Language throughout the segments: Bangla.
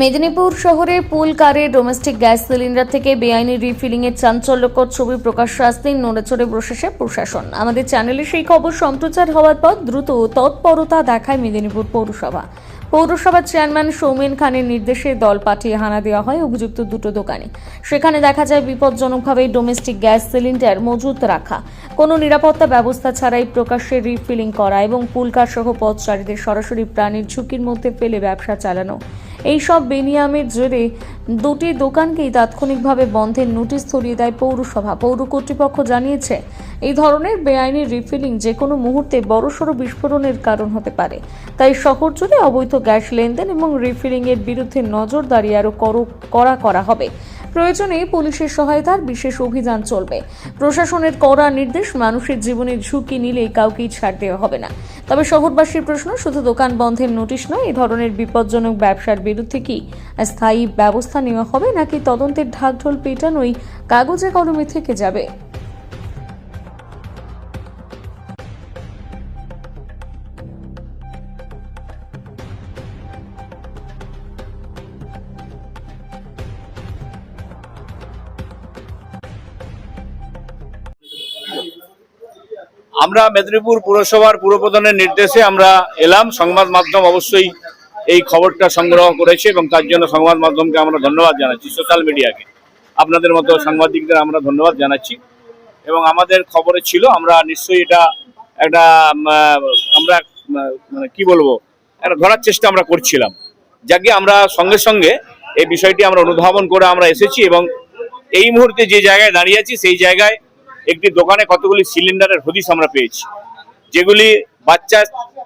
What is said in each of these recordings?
মেদিনীপুর শহরে পুল কারে ডোমেস্টিক গ্যাস সিলিন্ডার থেকে বেআইনি রিফিলিং এর চাঞ্চল্যকর ছবি প্রকাশ্যে আসতেই নড়েচড়ে বসেছে প্রশাসন। আমাদের চ্যানেলে সেই খবর সম্প্রচার হওয়ার পর দ্রুত তৎপরতা দেখায় মেদিনীপুর পৌরসভা। পৌরসভার চেয়ারম্যান সৌমেন খানের নির্দেশে দল পাঠিয়ে হানা দেওয়া হয় অভিযুক্ত দুটো দোকানে। সেখানে দেখা যায় বিপজ্জনকভাবে ডোমেস্টিক গ্যাস সিলিন্ডার মজুত রাখা। কোনো নিরাপত্তা ব্যবস্থা ছাড়াই প্রকাশ্যে রিফিলিং করা এবং পুলকার সহ পথচারীদের সরাসরি প্রাণীর ঝুঁকির মধ্যে ফেলে ব্যবসা চালানো। এইসব বেনিয়ামের জেরে দুটি দোকানকেই তাৎক্ষণিকভাবে বন্ধের নোটিশ ধরিয়ে দেয় পৌরসভা। পৌর কর্তৃপক্ষ জানিয়েছে, এই ধরনের বেআইনি রিফিলিং যে কোনো মুহূর্তে বড়সড় বিস্ফোরণের কারণ হতে পারে। তাই শহর জুড়ে অবৈধ গ্যাস লেনদেন এবং রিফিলিংয়ের বিরুদ্ধে নজরদারি আরও করা, কড়া করা হবে। প্রয়োজনে পুলিশের সহায়তার বিশেষ অভিযান চলবে। প্রশাসনের কড়া নির্দেশ, মানুষের জীবনের ঝুঁকি নিলে কাউকেই ছাড় দেওয়া হবে না। তবে শহরবাসীর প্রশ্ন, শুধু দোকান বন্ধের নোটিশ নয়, এ ধরনের বিপজ্জনক ব্যবসার বিরুদ্ধে কি স্থায়ী ব্যবস্থা নেওয়া হবে, নাকি তদন্তের ঢাকঢোল পেটানোই কাগজে কলমে থেকে যাবে? আমরা মেদিনীপুর পুরসভার পুরপ্রধানের নির্দেশে আমরা এলাম। সংবাদ মাধ্যম অবশ্যই এই খবরটা সংগ্রহ করেছে এবং তার জন্য সংবাদ মাধ্যমকে আমরা ধন্যবাদ জানাচ্ছি সোশ্যাল মিডিয়াকে আপনাদের মতো সাংবাদিকদের আমরা ধন্যবাদ জানাচ্ছি এবং আমাদের খবরে ছিল, আমরা নিশ্চয়ই এটা একটা আমরা মানে কি বলব, একটা ধরার চেষ্টা আমরা করছিলাম। যাকে আমরা সঙ্গে সঙ্গে এই বিষয়টি আমরা অনুধাবন করে আমরা এসেছি এবং এই মুহূর্তে যে জায়গায় দাঁড়িয়ে আছি, সেই জায়গায় একটি দোকানে কতগুলি সিলিন্ডারের হদিস আমরা পেয়েছি, যেগুলি বাচ্চা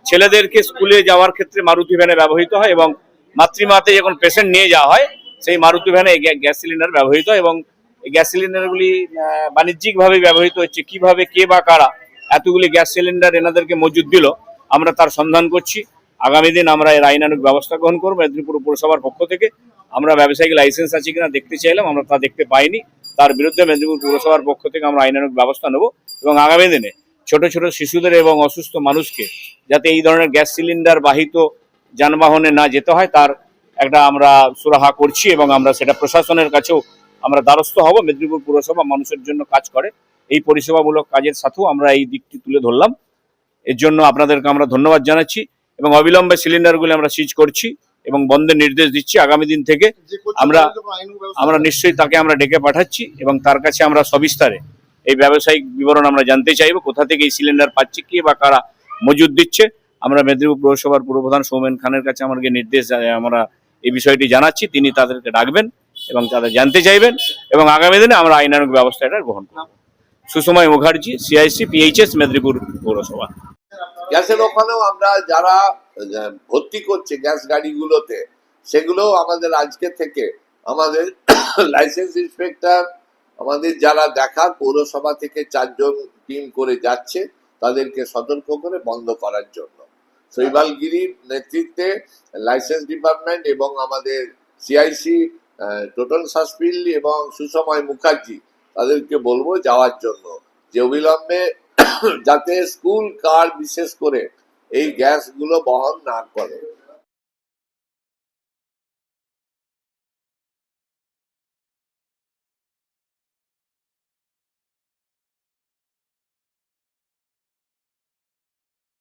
ছেলেদেরকে স্কুলে যাওয়ার ক্ষেত্রে মারুতি ভ্যানে ব্যবহৃত হয় এবং মাতৃমাতে যখন পেশেন্ট নিয়ে যাওয়া হয়, সেই মারুতি ভ্যানে গ্যাস সিলিন্ডার ব্যবহৃত হয় এবং এই গ্যাস সিলিন্ডারগুলি বাণিজ্যিকভাবে ব্যবহৃত হচ্ছে, কীভাবে কে বা কারা এতগুলি গ্যাস সিলিন্ডার এনাদেরকে মজুদ দিল, আমরা তার সন্ধান করছি। আগামী দিন আমরা এর আইনানুক ব্যবস্থা গ্রহণ করব, মেদিনীপুর পৌরসভার পক্ষ থেকে। আমরা ব্যবসায়িক লাইসেন্স আছে কিনা দেখতে চাইলাম, আমরা তা দেখতে পাইনি। তার বিরুদ্ধে মেদিনীপুর পৌরসভার পক্ষ থেকে আমরা আইনানুক ব্যবস্থা নেব এবং আগামী দিনে ছোট ছোট শিশুদের এবং অসুস্থ মানুষকে যাতে এই ধরনের গ্যাস সিলিন্ডার বাহিত যানবাহনে না যেতে হয়, তার একটা আমরা সুরাহা করছি এবং আমরা সেটা প্রশাসনের কাছেও আমরা দ্বারস্থ হব। মেদিনীপুর পুরসভা মানুষের জন্য কাজ করে। এই পরিষেবামূলক কাজের সাথেও আমরা এই দিকটি তুলে ধরলাম। এর জন্য আপনাদেরকে আমরা ধন্যবাদ জানাচ্ছি এবং অবিলম্বে সিলিন্ডারগুলি আমরা সিজ করছি। এবং বন্ধের নির্দেশ দিচ্ছি আগামী দিন থেকে আমরা আমরা নিশ্চয়ই তাকে আমরা ডেকে পাঠাচ্ছি এবং তার কাছে আমরা সবিস্তারে এই ব্যবসায়িক বিবরণ আমরা জানতে চাইব কোথা থেকে এই সিলিন্ডার পাচ্ছে কে বা কারা মজুদ দিচ্ছে। আমরা মেদিনীপুর পৌরসভার পুরপ্রধান সৌমেন খানের কাছে আমাকে নির্দেশ আমরা এই বিষয়টি জানাচ্ছি। তিনি তাদেরকে ডাকবেন এবং তাদের জানতে চাইবেন এবং আগামী দিনে আমরা আইনানুক ব্যবস্থা এটা গ্রহণ করব। সুসময় মুখার্জি সিআইসি পিএইচএস মেদিনীপুর পৌরসভা। গ্যাসের ওখানেও আমরা যারা ভর্তি করছে গ্যাস গাড়িগুলোতে সেগুলো আমাদের আজকে থেকে আমাদের লাইসেন্স ইন্সপেক্টর আমাদের যারা দেখার পৌরসভা থেকে চারজন টিম করে যাচ্ছে, তাদেরকে সতর্ক করে বন্ধ করার জন্য। শৈবালগিরির নেতৃত্বে লাইসেন্স ডিপার্টমেন্ট এবং আমাদের সিআইসি টোটাল সাসপিল এবং সুসময় মুখার্জি তাদেরকে বলব যাওয়ার জন্য। যে অবিলম্বে যাতে স্কুল কার বিশেষ করে এই গ্যাসগুলো বহন না করে।